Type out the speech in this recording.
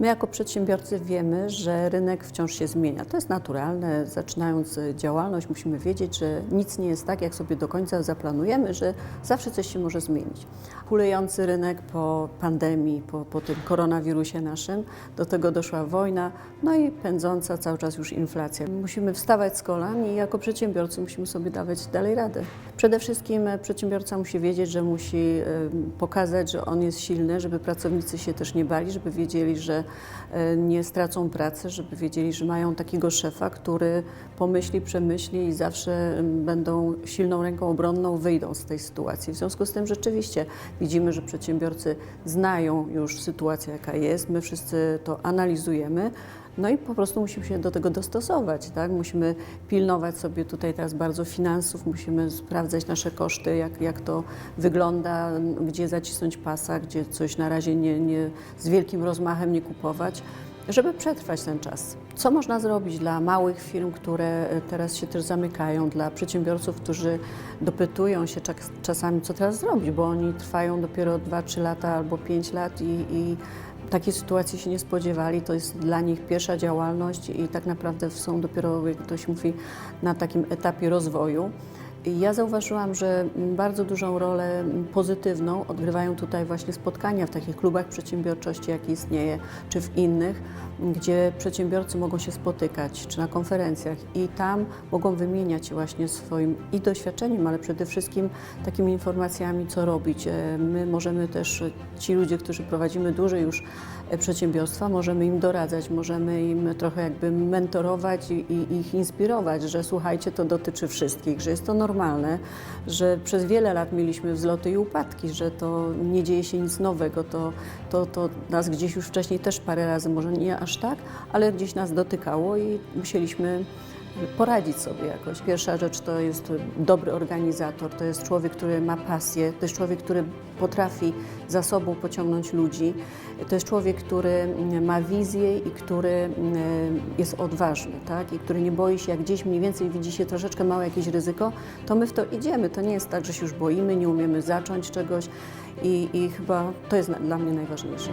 My jako przedsiębiorcy wiemy, że rynek wciąż się zmienia. To jest naturalne. Zaczynając e, działalność musimy wiedzieć, że nic nie jest tak, jak sobie do końca zaplanujemy, że zawsze coś się może zmienić. Kulejący rynek po pandemii, po, po tym koronawirusie naszym, do tego doszła wojna, no i pędząca cały czas już inflacja. Musimy wstawać z kolan i jako przedsiębiorcy musimy sobie dawać dalej radę. Przede wszystkim e, przedsiębiorca musi wiedzieć, że musi e, pokazać, że on jest silny, żeby pracownicy się też nie bali, żeby wiedzieli, że nie stracą pracy, żeby wiedzieli, że mają takiego szefa, który pomyśli, przemyśli i zawsze m, będą silną ręką obronną, wyjdą z tej sytuacji. W związku z tym rzeczywiście widzimy, że przedsiębiorcy znają już sytuację, jaka jest, my wszyscy to analizujemy. No i po prostu musimy się do tego dostosować, tak? Musimy pilnować sobie tutaj teraz bardzo finansów, musimy sprawdzać nasze koszty, jak, jak to wygląda, gdzie zacisnąć pasa, gdzie coś na razie nie, nie, z wielkim rozmachem nie kupować, żeby przetrwać ten czas. Co można zrobić dla małych firm, które teraz się też zamykają, dla przedsiębiorców, którzy dopytują się czas- czasami, co teraz zrobić, bo oni trwają dopiero 2-3 lata albo 5 lat i, i takiej sytuacji się nie spodziewali. To jest dla nich pierwsza działalność i tak naprawdę są dopiero, jak ktoś mówi, na takim etapie rozwoju. Ja zauważyłam, że bardzo dużą rolę pozytywną odgrywają tutaj właśnie spotkania w takich klubach przedsiębiorczości, jakie istnieje, czy w innych, gdzie przedsiębiorcy mogą się spotykać, czy na konferencjach i tam mogą wymieniać się właśnie swoim i doświadczeniem, ale przede wszystkim takimi informacjami, co robić. E, My możemy też, e, ci ludzie, którzy prowadzimy dłużej już e, przedsiębiorstwa, możemy im doradzać, możemy im trochę jakby mentorować i, i ich inspirować, że słuchajcie, to dotyczy wszystkich, że jest to normalne, że przez wiele lat mieliśmy wzloty i upadki, że to nie dzieje się nic nowego, to, to, to nas gdzieś już wcześniej też parę razy, może nie aż tak, ale gdzieś nas dotykało i musieliśmy poradzić sobie jakoś. Pierwsza rzecz to jest dobry organizator, to jest człowiek, który ma pasję, to jest człowiek, który potrafi za sobą pociągnąć ludzi, to jest człowiek, który ma wizję i który mm, jest odważny, tak? I który nie boi się, jak gdzieś mniej więcej widzi się troszeczkę małe jakieś ryzyko, to my w to idziemy. To nie jest tak, że się już boimy, nie umiemy zacząć czegoś i, i chyba to jest dla mnie najważniejsze.